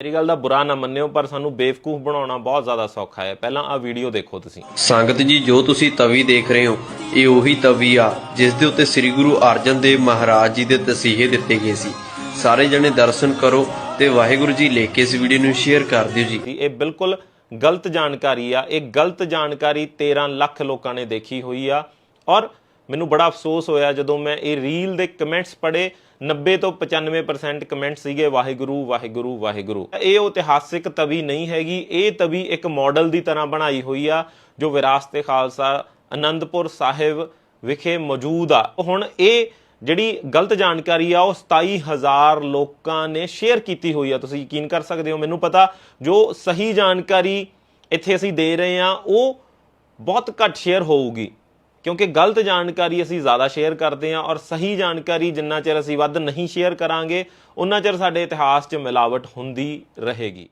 ਮੇਰੀ ਗੱਲ ਦਾ ਬੁਰਾ ਨਾ ਮੰਨਿਓ ਪਰ ਸਾਨੂੰ ਬੇਵਕੂਫ ਬਣਾਉਣਾ ਬਹੁਤ ਜ਼ਿਆਦਾ ਸੌਖਾ ਹੈ। ਪਹਿਲਾਂ ਆ ਵੀਡੀਓ ਦੇਖੋ ਤੁਸੀਂ। ਸੰਗਤ ਜੀ ਜੋ ਤੁਸੀਂ ਤਵੀ ਦੇਖ ਰਹੇ ਹੋ ਇਹ ਉਹੀ ਤਵੀ ਆ ਜਿਸ ਦੇ ਉੱਤੇ ਸ੍ਰੀ ਗੁਰੂ ਅਰਜਨ ਦੇਵ ਮਹਾਰਾਜ ਜੀ ਦੇ ਤਸੀਹੇ ਦਿੱਤੇ ਗਏ ਸੀ। ਸਾਰੇ ਜਣੇ ਦਰਸ਼ਨ ਕਰੋ ਤੇ ਵਾਹਿਗੁਰੂ ਜੀ ਲੈ ਕੇ ਇਸ ਵੀਡੀਓ ਨੂੰ ਸ਼ੇਅਰ ਕਰ ਦਿਓ ਜੀ। ਇਹ ਬਿਲਕੁਲ ਗਲਤ ਜਾਣਕਾਰੀ ਆ। ਇਹ ਗਲਤ ਜਾਣਕਾਰੀ 13 ਲੱਖ ਲੋਕਾਂ ਨੇ ਦੇਖੀ ਹੋਈ ਆ। ਔਰ ਮੈਨੂੰ ਬੜਾ ਅਫਸੋਸ ਹੋਇਆ ਜਦੋਂ ਮੈਂ ਇਹ ਰੀਲ ਦੇ ਕਮੈਂਟਸ ਪੜ੍ਹੇ 90 ਤੋਂ 95% ਕਮੈਂਟ ਸੀਗੇ, ਵਾਹਿਗੁਰੂ ਵਾਹਿਗੁਰੂ ਵਾਹਿਗੁਰੂ। ਇਹ ਇਤਿਹਾਸਿਕ ਤਵੀ ਨਹੀਂ ਹੈਗੀ, ਇਹ ਤਵੀ ਇੱਕ ਮਾਡਲ ਦੀ ਤਰ੍ਹਾਂ ਬਣਾਈ ਹੋਈ ਆ, ਜੋ ਵਿਰਾਸਤ ਖਾਲਸਾ, ਅਨੰਦਪੁਰ ਸਾਹਿਬ ਵਿਖੇ ਮੌਜੂਦ ਆ। ਹੁਣ ਇਹ ਜਿਹੜੀ ਗਲਤ ਜਾਣਕਾਰੀ ਆ, ਉਹ 27000 ਲੋਕਾਂ ਨੇ ਸ਼ੇਅਰ ਕੀਤੀ ਹੋਈ ਆ। ਤੁਸੀਂ ਯਕੀਨ ਕਰ ਸਕਦੇ ਹੋ, ਮੈਨੂੰ ਪਤਾ, ਜੋ ਸਹੀ ਜਾਣਕਾਰੀ ਇੱਥੇ ਅਸੀਂ ਦੇ ਰਹੇ ਆ, ਉਹ ਬਹੁਤ ਘੱਟ ਸ਼ੇਅਰ ਹੋਊਗੀ। ਕਿਉਂਕਿ ਗਲਤ ਜਾਣਕਾਰੀ ਅਸੀਂ ਜ਼ਿਆਦਾ ਸ਼ੇਅਰ ਕਰਦੇ ਹਾਂ ਔਰ ਸਹੀ ਜਾਣਕਾਰੀ ਜਿੰਨਾ ਚਿਰ ਅਸੀਂ ਵੱਧ ਨਹੀਂ ਸ਼ੇਅਰ ਕਰਾਂਗੇ, ਉਨਾ ਚਿਰ ਸਾਡੇ ਇਤਿਹਾਸ 'ਚ ਮਿਲਾਵਟ ਹੁੰਦੀ ਰਹੇਗੀ।